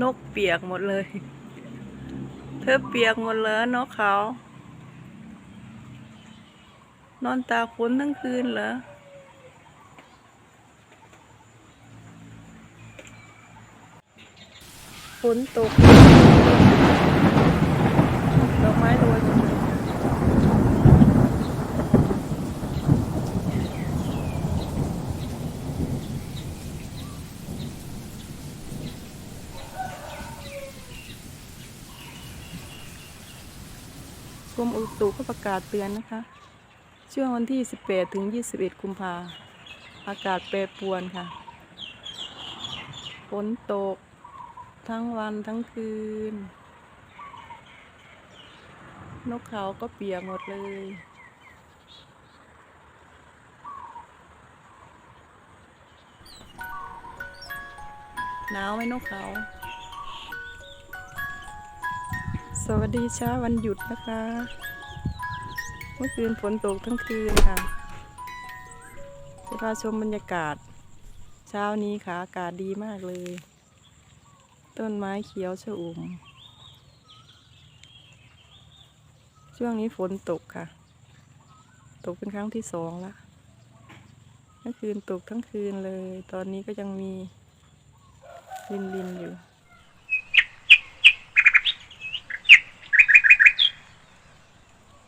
นกเปียกหมดเลย เธอเปียกหมดเลยนกเขา นอนตากฝนทั้งคืนเหรอฝนตกดอกไม้โรยหมดเลย กรมอุตุก็ประกาศเตือนนะคะ ช่วงวันที่ 18 ถึง 21 กุมภาอากาศแปรปรวนค่ะ ฝนตก ทั้งวันทั้งคืน นกเขาก็เปียกหมดเลยหนาวไหมนกเขา สวัสดีเช้าวันหยุดนะคะ เมื่อคืนฝนตกทั้งคืนค่ะ จะพาชมบรรยากาศ เช้านี้ค่ะ อากาศดีมากเลย ต้นไม้เขียวชอุ่ม ช่วงนี้ฝนตกค่ะ ตกเป็นครั้งที่สองละเมื่อคืนตกทั้งคืนเลย ตอนนี้ก็ยังมีลินลินอยู่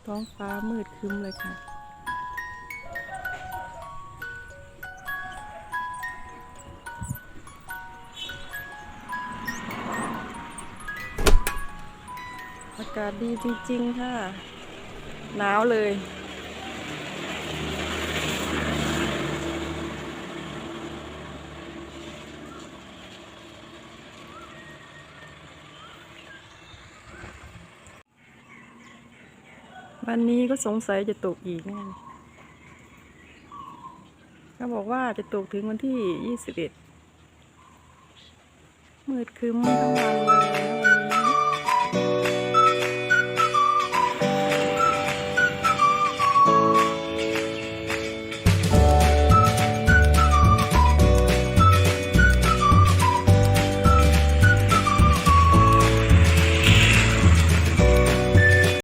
ท้องฟ้ามืดคึ้มเลยค่ะ อากาศดีจริงๆค่ะ หนาวเลย วันนี้ก็สงสัยจะตกอีกแน่เขาบอกว่าจะตกถึงวันที่ยี่สิบเอ็ดมืดคืมทั้งวันเลย